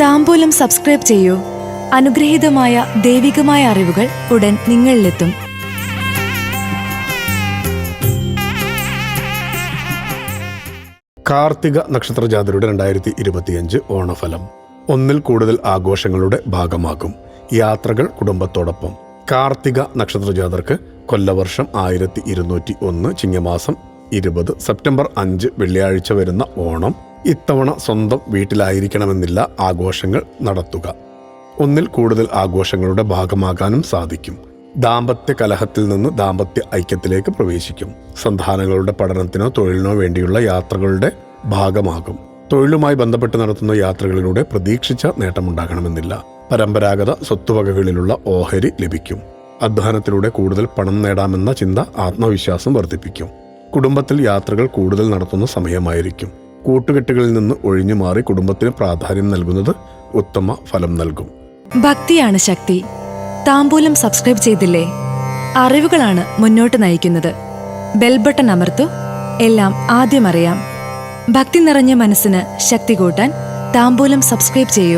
താമ്പൂലം subscribe ചെയ്യൂ. അനുഗ്രഹീതമായ ദൈവികമായ അറിവുകൾ ഉടൻ നിങ്ങളിലെത്തും. കാർത്തിക നക്ഷത്ര ജാതരുടെ രണ്ടായിരത്തി ഇരുപത്തിയഞ്ച് ഓണഫലം. ഒന്നിൽ കൂടുതൽ ആഘോഷങ്ങളുടെ ഭാഗമാകും. യാത്രകൾ കുടുംബത്തോടൊപ്പം. കാർത്തിക നക്ഷത്ര ജാതർക്ക് കൊല്ലവർഷം ആയിരത്തി ഇരുന്നൂറ്റി ഒന്ന് ചിങ്ങമാസം ഇരുപത് സെപ്റ്റംബർ അഞ്ച് വെള്ളിയാഴ്ച വരുന്ന ഓണം ഇത്തവണ സ്വന്തം വീട്ടിലായിരിക്കണമെന്നില്ല ആഘോഷങ്ങൾ നടത്തുക. ഒന്നിൽ കൂടുതൽ ആഘോഷങ്ങളുടെ ഭാഗമാകാനും സാധിക്കും. ദാമ്പത്യ കലഹത്തിൽ നിന്ന് ദാമ്പത്യ ഐക്യത്തിലേക്ക് പ്രവേശിക്കും. സന്താനങ്ങളുടെ പഠനത്തിനോ തൊഴിലിനോ വേണ്ടിയുള്ള യാത്രകളുടെ ഭാഗമാകും. തൊഴിലുമായി ബന്ധപ്പെട്ട് നടത്തുന്ന യാത്രകളിലൂടെ പ്രതീക്ഷിച്ച നേട്ടമുണ്ടാകണമെന്നില്ല. പരമ്പരാഗത സ്വത്തുവകകളിലുള്ള ഓഹരി ലഭിക്കും. അധ്വാനത്തിലൂടെ കൂടുതൽ പണം നേടാമെന്ന ചിന്ത ആത്മവിശ്വാസം വർദ്ധിപ്പിക്കും. കുടുംബത്തിൽ യാത്രകൾ കൂടുതൽ നടത്തുന്ന സമയമായിരിക്കും. കൂട്ടുകെട്ടുകളിൽ നിന്ന് ഒഴിഞ്ഞു മാറി കുടുംബത്തിന് പ്രാധാന്യം നൽകുന്നത് ഉത്തമ ഫലം നൽകും. ഭക്തിയാണ് ശക്തി. താമ്പൂലം സബ്സ്ക്രൈബ് ചെയ്തില്ലേ? അറിവുകളാണ് മുന്നോട്ട് നയിക്കുന്നത്. ബെൽബട്ടൺ അമർത്തു. എല്ലാം ആദ്യം അറിയാം. ഭക്തി നിറഞ്ഞ മനസ്സിന് ശക്തി കൂട്ടാൻ താമ്പൂലം സബ്സ്ക്രൈബ് ചെയ്യൂ.